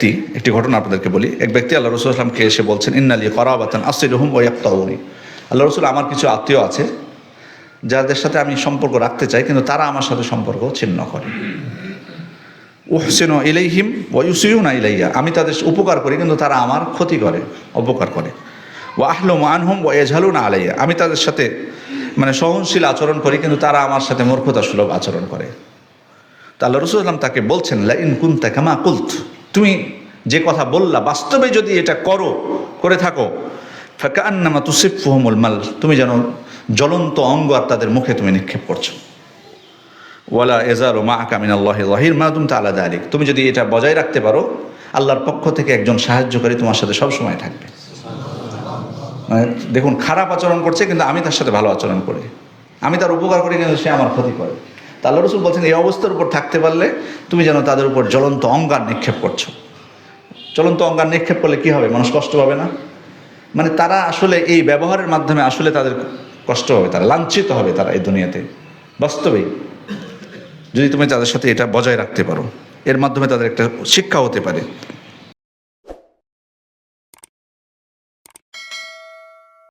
ব্যক্তি একটি ঘটনা আপনাদেরকে বলি। এক ব্যক্তি আল্লাহ রসুল আসলামকে এসে বলছেন, ইন্নালি করাবাতান আসির রহম ওয়াক্তাউনি আল্লাহ রসুল আমার কিছু আত্মীয় আছে, যাদের সাথে আমি সম্পর্ক রাখতে চাই, কিন্তু তারা আমার সাথে সম্পর্ক ছিন্ন করে। উহসেন ইলাইহিম ওয়ুসিউনা ইলাইয়া। আমি তাদের উপকার করি, কিন্তু তারা আমার ক্ষতি করে, অপকার করে। ও আহলো মানহুম ও এঝালুনা আলাইয়া। আমি তাদের সাথে মানে সহনশীল আচরণ করি, কিন্তু তারা আমার সাথে মূর্খতা সুলভ আচরণ করে। তা আল্লাহ রসুলাম তাকে বলছেন লাইন কুন্তা কামা কুলত। তুমি যে কথা বললা, বাস্তবে যদি এটা করো, করে থাকো ফাঁকা আন্নামা তুসিফুহমুল মাল, তুমি যেন জ্বলন্ত অঙ্গ আর তাদের মুখে তুমি নিক্ষেপ করছ। ওয়ালা এজার ও মা আকামিন আল্লাহ রাহির মা তুমি তো আলাদা আলিক তুমি যদি এটা বজায় রাখতে পারো, আল্লাহর পক্ষ থেকে একজন সাহায্যকারী তোমার সাথে সব সময় থাকবে। মানে দেখুন, খারাপ আচরণ করছে, কিন্তু আমি তার সাথে ভালো আচরণ করি। আমি তার উপকার করি, কিন্তু সে আমার ক্ষতি করে। তা আল্লাহ রসুল বলছেন, এই অবস্থার উপর থাকতে পারলে তুমি যেন তাদের উপর জ্বলন্ত অঙ্গার নিক্ষেপ করছ। জ্বলন্ত অঙ্গার নিক্ষেপ করলে কি হবে? মানুষ কষ্ট পাবে না? মানে তারা আসলে এই ব্যবহারের মাধ্যমে আসলে তাদের কষ্ট হবে, তারা লাঞ্ছিত হবে তারা এই দুনিয়াতে। বাস্তবেই। যদি তুমি তাদের সাথে এটা বজায় রাখতে পারো, এর মাধ্যমে তাদের একটা শিক্ষা হতে পারে।